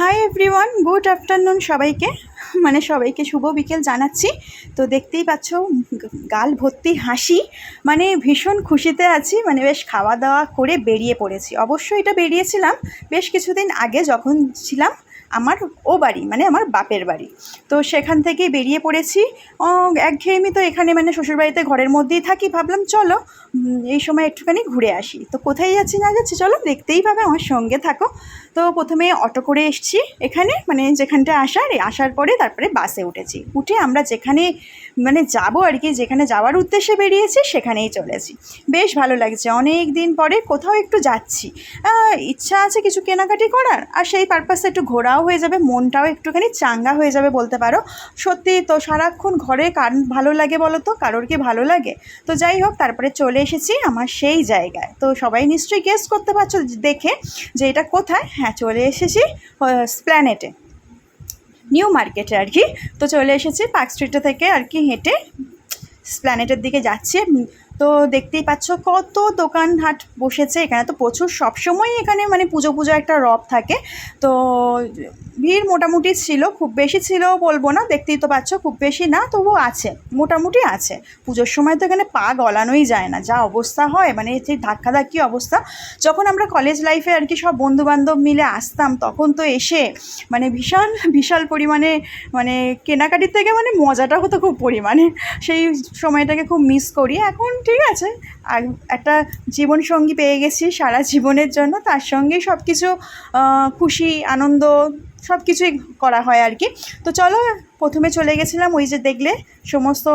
Hi everyone good afternoon সবাইকে। মানে সবাইকে শুভ বিকেল জানাচ্ছি। তো দেখতেই পাচ্ছ, গাল ভর্তি হাসি। মানে ভীষণ খুশিতে আছি মানে বেশ খাওয়া দাওয়া করে বেরিয়ে পড়েছি। অবশ্যই এটা বেরিয়েছিলাম, বেশ কিছুদিন আগে যখন ছিলাম। আমার ও বাড়ি মানে আমার বাপের বাড়ি। তো সেখান থেকে বেরিয়ে পড়েছি। একঘেয়েমি তো এখানে মানে শ্বশুরবাড়িতে ঘরের মধ্যেই থাকি। ভাবলাম, চলো এই সময় একটুখানি ঘুরে আসি। তো কোথায় যাচ্ছি না যাচ্ছি, চলো, দেখতেই পাবে, আমার সঙ্গে থাকো। তো প্রথমে অটো করে এসছি এখানে মানে যেখানটা আসার আসার পরে তারপরে বাসে উঠেছি। উঠে আমরা যেখানে মানে যাব আর কি, যেখানে যাওয়ার উদ্দেশ্যে বেরিয়েছি সেখানেই চলেছি। বেশ ভালো লাগছে, অনেক দিন পরে কোথাও একটু যাচ্ছি। ইচ্ছা আছে কিছু কেনাকাটি করার, আর সেই পারপাসে একটু ঘোরাও হয়ে যাবে, মনটাও একটুখানি চাঙ্গা হয়ে যাবে বলতে পারো। সত্যি তো সারাক্ষণ ঘরে কার ভালো লাগে বলো তো? কারোর কি ভালো লাগে? তো যাই হোক, তারপরে চলে এসেছি আমার সেই জায়গায়। তো সবাই নিশ্চয়ই গেস করতে পারছ দেখে যে এটা কোথায়? হ্যাঁ চলে এসেছি স্প্ল্যানেটে নিউ মার্কেটে আর কি। তো চলে এসেছি পার্ক স্ট্রিটে থেকে আর কি হেঁটে। স্প্ল্যানেটের দিকে যাচ্ছি। তো দেখতেই পাচ্ছ কত দোকানহাট বসেছে এখানে। তো প্রচুর সবসময়ই এখানে মানে পুজো পুজো একটা রব থাকে। তো ভিড় মোটামুটি ছিল, খুব বেশি ছিল বলব না, দেখতেই তো পাচ্ছ খুব বেশি না তবু আছে, মোটামুটি আছে। পুজোর সময় তো এখানে পা গলানোই যায় না, যা অবস্থা হয় মানে সেই ধাক্কাধাক্কি অবস্থা। যখন আমরা কলেজ লাইফে আর কি সব বন্ধুবান্ধব মিলে আসতাম, তখন তো এসে মানে ভীষণ, বিশাল পরিমাণে মানে কেনাকাটির থেকে মানে মজাটা হতো খুব পরিমাণে। সেই সময়টাকে খুব মিস করি। এখন ঠিক আছে। আর একটা জীবনসঙ্গী পেয়ে গেছি সারা জীবনের জন্য। তার সঙ্গে সব কিছু খুশি, আনন্দ সব কিছুই করা হয় আর কি। তো চলো প্রথমে চলে গেছিলাম ওই যে দেখলে সমস্ত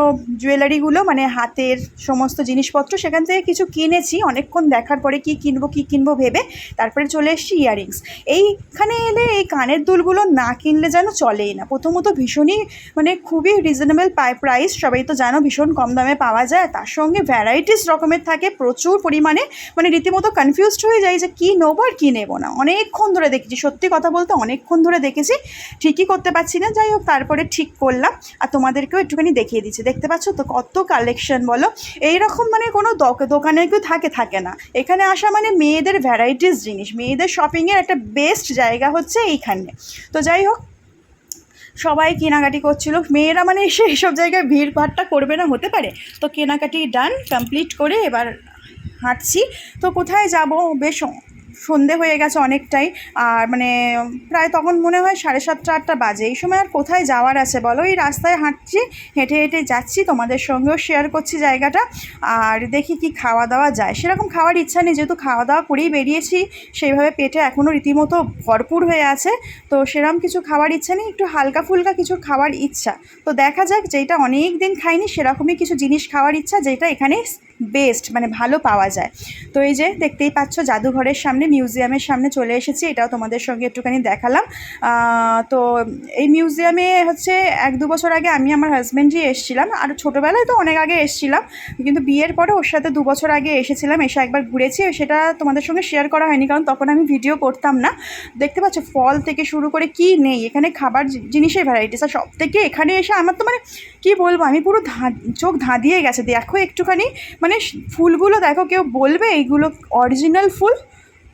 জুয়েলারিগুলো মানে হাতের সমস্ত জিনিসপত্র, সেখান থেকে কিছু কিনেছি, অনেকক্ষণ দেখার পরে কি কিনবো কি কিনবো ভেবে তারপরে চলে এসেছি ইয়াররিংস। এইখানে এলে এই কানের দুলগুলো না কিনলে যেন চলেই না। প্রথমত ভীষণই মানে খুবই রিজনেবল প্রাইস সবাই তো জানো ভীষণ কম দামে পাওয়া যায়। তার সঙ্গে ভ্যারাইটিস রকমের থাকে, প্রচুর পরিমাণে মানে রীতিমতো কনফিউজড হয়ে যায় যে কী নেব আর কী নেব না। অনেকক্ষণ ধরে দেখেছি, সত্যি কথা বলতে অনেকক্ষণ ধরে দেখেছি, ঠিকই করতে পারছি না। যাই হোক, তারপরে ঠিক করলাম আর তোমাদেরকেও একটুখানি দেখিয়ে দিচ্ছি। দেখতে পাচ্ছ তো কত কালেকশন বলো? এই রকম মানে কোনো দোক- দোকানে কেউ থাকে থাকে না। এখানে আসা মানে মেয়েদের ভ্যারাইটিস জিনিস। মেয়েদের শপিংয়ের একটা বেস্ট জায়গা হচ্ছে এইখানে। তো যাই হোক, সবাই কেনাকাটি করছিল। মেয়েরা মানে এসে এইসব জায়গায় ভিড় ভাড়টা করবে না, হতে পারে। তো কেনাকাটি ডান কমপ্লিট করে এবার হাঁটছি। তো কোথায় যাব? বেশ সন্ধে হয়ে গেছে অনেকটাই। আর মানে প্রায় তখন মনে হয় সাড়ে সাতটা, আটটা বাজে। এই সময় আর কোথায় যাওয়ার আছে বলো? এই রাস্তায় হাঁটছি, হেঁটে হেঁটে যাচ্ছি, তোমাদের সঙ্গেও শেয়ার করছি জায়গাটা। আর দেখি কি খাওয়া দাওয়া যায়। সেরকম খাওয়ার ইচ্ছা নেই, যেহেতু খাওয়া দাওয়া করেই বেরিয়েছি, সেইভাবে পেটে এখনও রীতিমতো ভরপুর হয়ে আছে। তো সেরকম কিছু খাওয়ার ইচ্ছা নেই, একটু হালকা ফুলকা কিছু খাওয়ার ইচ্ছা। তো দেখা যাক যেটা অনেক দিন খাইনি, সেরকমই কিছু জিনিস খাওয়ার ইচ্ছা, যেটা এখানে বেস্ট মানে ভালো পাওয়া যায়। তো এই যে দেখতেই পাচ্ছ, জাদুঘরের সামনে মিউজিয়ামের সামনে চলে এসেছি। এটাও তোমাদের সঙ্গে একটুখানি দেখালাম। তো এই মিউজিয়ামে হচ্ছে এক দু বছর আগে আমি আমার হাজব্যান্ডই এসেছিলাম। আর ছোটোবেলায় তো অনেক আগে এসেছিলাম। কিন্তু বিয়ের পরে ওর সাথে দু বছর আগে এসেছিলাম, এসে একবার ঘুরেছি। সেটা তোমাদের সঙ্গে শেয়ার করা হয়নি, কারণ তখন আমি ভিডিও করতাম না। দেখতে পাচ্ছ ফল থেকে শুরু করে কি নেই? এখানে খাবার জিনিসের ভ্যারাইটিস আর সব থেকে এখানে এসে আমার তো মানে কি বলব? আমি পুরো ধা, চোখ ধাঁধিয়ে গেছে। দেখো একটুখানি। মানে ফুলগুলো দেখো কেউ বলবে, এইগুলো অরিজিনাল ফুল।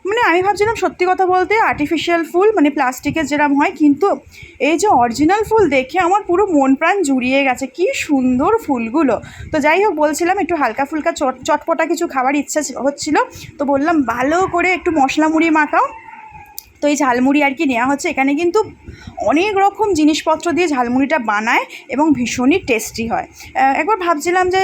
মানে আমি ভাবছিলাম সত্যি কথা বলতে আর্টিফিশিয়াল ফুল মানে প্লাস্টিকের যেরকম হয়, কিন্তু এই যে অরিজিনাল ফুল দেখে আমার পুরো মন প্রাণ জুড়িয়ে গেছে, কি সুন্দর ফুলগুলো। তো যাই হোক, বলছিলাম একটু হালকা ফুলকা চট, চটপটা কিছু খাবার ইচ্ছা ছিল- হচ্ছিল, তো বললাম ভালো করে একটু মশলা মুড়ি মাখাও। তো এই ঝালমুড়ি আর কি নেওয়া হচ্ছে। এখানে কিন্তু অনেক রকম জিনিসপত্র দিয়ে ঝালমুড়িটা বানায় এবং ভীষণই টেস্টি হয়। একবার ভাবছিলাম যে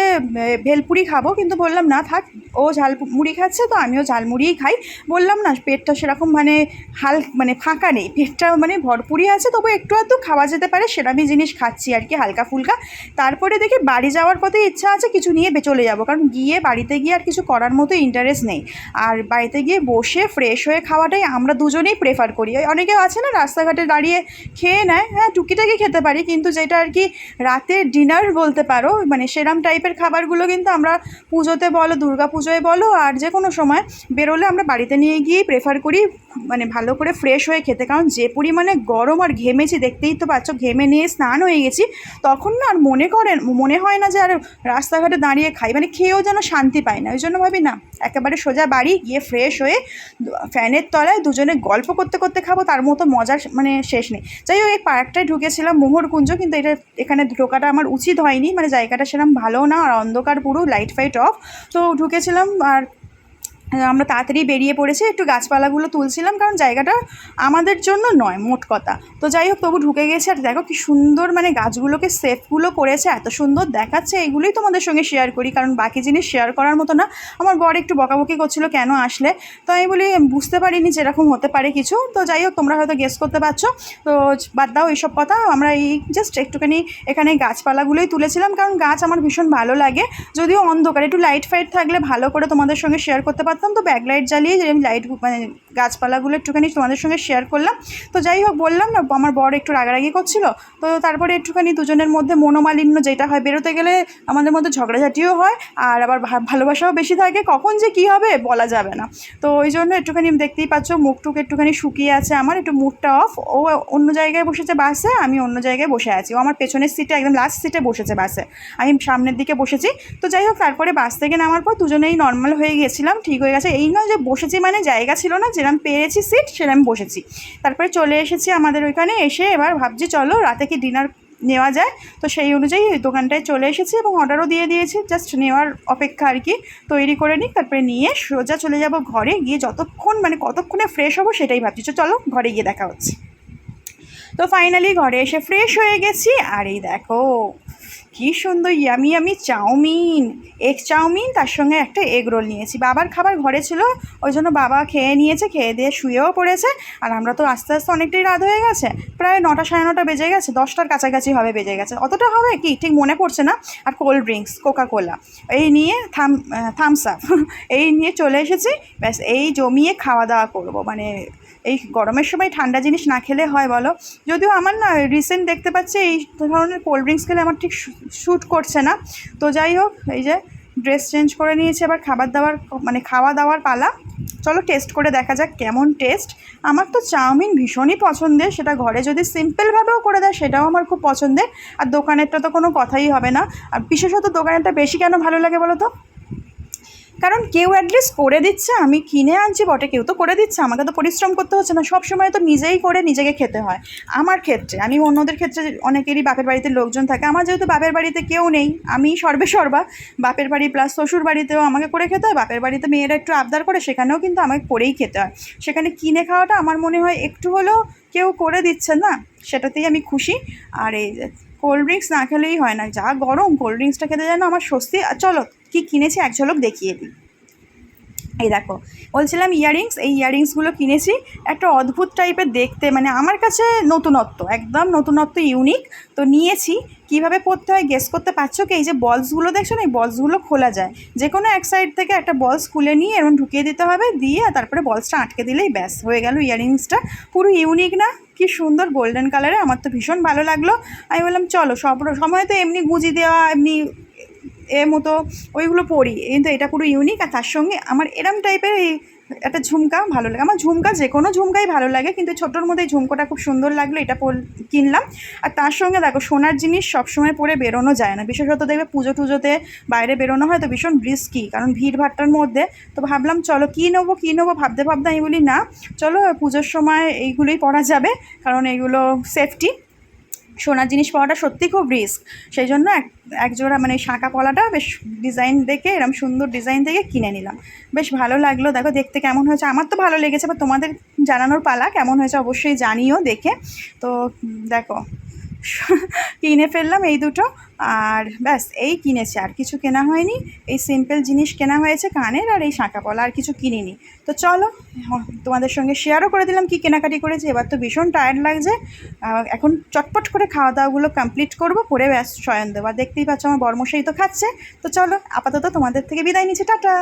ভেলপুরি খাব, কিন্তু বললাম না, থাক। ও ঝাল মুড়ি খাচ্ছে তো আমিও ঝালমুড়িই খাই। বললাম না, পেটটা সেরকম মানে হাল মানে ফাঁকা নেই। পেটটা মানে ভরপুরই আছে, তবু একটু আধটু খাওয়া যেতে পারে সেরকমই জিনিস খাচ্ছি আর কি, হালকা ফুলকা। তারপরে দেখি বাড়ি যাওয়ার পথে ইচ্ছা আছে, কিছু নিয়ে চলে যাব। কারণ গিয়ে বাড়িতে গিয়ে আর কিছু করার মতো ইন্টারেস্ট নেই। আর বাড়িতে গিয়ে বসে ফ্রেশ হয়ে খাওয়াটাই আমরা দুজনেই প্রেফার করি। অনেকে আছে না, রাস্তাঘাটে দাঁড়িয়ে খেয়ে নেয় হ্যাঁ টুকিটাকি খেতে পারি, কিন্তু যেটা আর কি রাতের ডিনার বলতে পারো মানে সেরাম টাইপের খাবারগুলো কিন্তু আমরা পুজোতে বলো দুর্গা পুজোয় বলো আর যে কোনো সময় বেরোলে আমরা বাড়িতে নিয়ে গিয়েই প্রেফার করি মানে ভালো করে ফ্রেশ হয়ে খেতে। কারণ যে পরিমাণে গরম আর ঘেমেছি, দেখতেই তো পাচ্ছ, ঘেমে নিয়ে স্নান হয়ে গেছি, তখন না আর মনে করেন মনে হয় না যে আর রাস্তাঘাটে দাঁড়িয়ে খাই মানে খেয়েও যেন শান্তি পায় না। ওই জন্য ভাবি না, একেবারে সোজা বাড়ি গিয়ে ফ্রেশ হয়ে ফ্যানের তলায় দুজনে গল্প করতে করতে খাব, তার মতো মজার মানে শেষ নেই। যাই হোক, এই পার্কটায় ঢুকেছিলাম মোহরকুঞ্জ, কিন্তু এটা, এখানে ঢোকাটা আমার উচিত হয়নি মানে জায়গাটা সেরকম ভালো না, আর অন্ধকার পুরো লাইট ফাইট অফ তো ঢুকেছিলাম আর আমরা তাড়াতাড়ি বেরিয়ে পড়েছি, একটু গাছপালাগুলো তুলছিলাম কারণ জায়গাটা আমাদের জন্য নয়, মোট কথা। তো যাই হোক, তবু ঢুকে গেছে আর দেখো কি সুন্দর মানে গাছগুলোকে সেফগুলো করেছে, এত সুন্দর দেখাচ্ছে, এগুলোই তোমাদের সঙ্গে শেয়ার করি, কারণ বাকি জিনিস শেয়ার করার মতো না। আমার বর একটু বকাবকি করছিল কেন আসলে, তো আমি বলি বুঝতে পারিনি যেরকম হতে পারে কিছু। তো যাই হোক, তোমরা হয়তো গেস করতে পারছ। তো বাদ দাও এইসব কথা, আমরা এই জাস্ট একটুখানি এখানে গাছপালাগুলোই তুলেছিলাম, কারণ গাছ আমার ভীষণ ভালো লাগে। যদিও অন্ধকার, একটু লাইট ফাইট থাকলে ভালো করে তোমাদের সঙ্গে শেয়ার করতে পারতাম। তো ব্যাকলাইট জ্বালিয়ে যে লাইট মানে গাছপালাগুলো একটুখানি তোমাদের সঙ্গে শেয়ার করলাম। তো যাই হোক, বললাম না, আমার বর একটু রাগারাগি করছিল। তো তারপরে একটুখানি দুজনের মধ্যে মনোমালিন্য যেটা হয়, বেরোতে গেলে আমাদের মধ্যে ঝগড়াঝাটিও হয়, আর আবার ভালোবাসাও বেশি থাকে। কখন যে কী হবে বলা যাবে না। তো ওই জন্য একটুখানি দেখতেই পাচ্ছ মুখ টুক একটুখানি শুকিয়ে আছে আমার, একটু মুডটা অফ ও অন্য জায়গায় বসেছে বাসে, আমি অন্য জায়গায় বসে আছি। ও আমার পেছনের সিটে একদম লাস্ট সিটে বসেছে বাসে। আমি সামনের দিকে বসেছি। তো যাই হোক, তারপরে বাস থেকে নামার পর দুজনেই নর্মাল হয়ে গেছিলাম, ঠিক হয়ে গেছে। এই নয় যে বসেছি মানে জায়গা ছিল না যেরকম পেয়েছি সিট সেরকম বসেছি। তারপরে চলে এসেছি আমাদের ওইখানে, এসে এবার ভাবছি চলো রাতে কি ডিনার নেওয়া যায়। তো সেই অনুযায়ী ওই দোকানটায় চলে এসেছি এবং অর্ডারও দিয়ে দিয়েছি জাস্ট নেওয়ার অপেক্ষা আর কি। তৈরি করে নিই, তারপরে নিয়ে সোজা চলে যাব ঘরে, গিয়ে যতক্ষণ মানে কতক্ষণে ফ্রেশ হব সেটাই ভাবছি। চলো ঘরে গিয়ে দেখা হচ্ছে। তো ফাইনালি ঘরে এসে ফ্রেশ হয়ে গেছি, আর এই দেখো কি সুন্দর ইয়ামি আমি চাউমিন। এগ চাউমিন, তার সঙ্গে একটা এগ রোল নিয়েছি। বাবার খাবার ঘরে ছিল, ওই জন্য বাবা খেয়ে নিয়েছে, খেয়ে দিয়ে শুয়েও পড়েছে। আর আমরা তো আস্তে আস্তে অনেকটাই রাত হয়ে গেছে। প্রায় নটা সাড়ে নটা বেজে গেছে, দশটার কাছাকাছি হবে বেজে গেছে। অতটা হবে কি, ঠিক মনে পড়ছে না। আর কোল্ড ড্রিঙ্কস কোকা কোলা এই নিয়ে থাম থামস আপ এই নিয়ে চলে এসেছি। ব্যাস, এই জমিয়ে খাওয়া দাওয়া করব। মানে এই গরমের সময় ঠান্ডা জিনিস না খেলে হয় বলো? যদিও আমার না রিসেন্ট দেখতে পাচ্ছি এই ধরনের কোল্ড ড্রিঙ্কস খেলে আমার ঠিক শ্যুট করছে না। তো যাই হোক, এই যে ড্রেস চেঞ্জ করে নিয়েছি, এবার খাবার দাবার মানে খাওয়া দাওয়ার পালা। চলো টেস্ট করে দেখা যাক কেমন টেস্ট আমার তো চাউমিন ভীষণই পছন্দের, সেটা ঘরে যদি সিম্পলভাবেও করে দেয়, সেটাও আমার খুব পছন্দের। আর দোকানেরটা তো কোনো কথাই হবে না। আর বিশেষত দোকানেরটা বেশি কেন ভালো লাগে বলো তো? কারণ কেউ অ্যাটলিস্ট করে দিচ্ছে, আমি কিনে আনছি, বটে, কেউ তো করে দিচ্ছে, আমাকে তো পরিশ্রম করতে হচ্ছে না। সব সময় তো নিজেই করে নিজেকে খেতে হয়। আমার ক্ষেত্রে, আমি অন্যদের ক্ষেত্রে অনেকেরই বাপের বাড়িতে লোকজন থাকে, আমার যেহেতু বাপের বাড়িতে কেউ নেই, আমি সর্বে সর্বা, বাপের বাড়ি প্লাস শ্বশুর বাড়িতেও আমাকে করে খেতে হয়, বাপের বাড়িতে মেয়েরা একটু আবদার করে, সেখানেও কিন্তু আমাকে করেই খেতে হয়। সেখানে কিনে খাওয়াটা আমার মনে হয় একটু হলেও কেউ করে দিচ্ছে না, সেটাতেই আমি খুশি। আর এই কোল্ড ড্রিঙ্কস না খেলেই হয় না, যা গরম কোল্ড ড্রিঙ্কসটা খেতে যেন আমার স্বস্তি চলো কি কিনেছি এক ঝলক দেখিয়ে দিই। এই দেখো, বলছিলাম ইয়াররিংস এই ইয়াররিংসগুলো কিনেছি, একটা অদ্ভুত টাইপের দেখতে মানে আমার কাছে নতুনত্ব, একদম নতুনত্ব ইউনিক তো নিয়েছি। কীভাবে পরতে হয় গেস করতে পারছ কি? এই যে বলসগুলো দেখছ না, এই বলসগুলো খোলা যায়। যে কোনো এক সাইড থেকে একটা বলস খুলে নিয়ে এরকম ঢুকিয়ে দিতে হবে, দিয়ে তারপরে বলসটা আটকে দিলেই ব্যাস, হয়ে গেল ইয়াররিংসটা পুরো ইউনিক না, কি সুন্দর গোল্ডেন কালারে আমার তো ভীষণ ভালো লাগল। আমি বললাম, চলো, সব সময় তো এমনি গুঁজি দেওয়া, এমনি এ মতো ওইগুলো পরি কিন্তু এটা পুরো ইউনিক আর তার সঙ্গে আমার এরম টাইপের এই একটা ঝুমকা ভালো লাগে। আমার ঝুমকা যে কোনো ঝুমকাই ভালো লাগে, কিন্তু ছোটোর মধ্যে ঝুমকোটা খুব সুন্দর লাগল, এটা কিনলাম। আর তার সঙ্গে দেখো, সোনার জিনিস সবসময় পরে বেরোনো যায় না। বিশেষত দেখবে পুজো টুজোতে বাইরে বেরোনো হয় তো ভীষণ রিস্কি কারণ ভিড় ভাট্টার মধ্যে। তো ভাবলাম, চলো কী নেব কী নেব, ভাবতে ভাবতে আমি বলি, না, চলো পুজোর সময় এইগুলোই পরা যাবে, কারণ এগুলো সেফটি সোনার জিনিস পাওয়াটা সত্যি খুব রিস্ক। সেই জন্য এক, একজোড়া মানে শাঁকা পলাটা বেশ ডিজাইন দেখে এরকম সুন্দর ডিজাইন থেকে কিনে নিলাম। বেশ ভালো লাগল, দেখো দেখতে কেমন হয়েছে। আমার তো ভালো লেগেছে বা তোমাদের জানানোর পালা কেমন হয়েছে অবশ্যই জানিও দেখে। তো দেখো কিনে ফেললাম এই দুটো। আর ব্যাস, এই কিনেছি, আর কিছু কেনা হয়নি। এই সিম্পল জিনিস কেনা হয়েছে কানের আর এই শাঁকা পলা, আর কিছু কিনিনি। তো চলো তোমাদের সঙ্গে শেয়ারও করে দিলাম কি কেনাকাটি করেছি। এবার তো ভীষণ টায়ার্ড লাগছে। এখন চটপট করে খাওয়া দাওয়াগুলো কমপ্লিট করব, করে ব্যাস, শয়ন দেবো আর দেখতেই পাচ্ছ আমার বর্মশাই তো খাচ্ছে। তো চলো, আপাতত তোমাদের থেকে বিদায় নিচ্ছি। টাটা!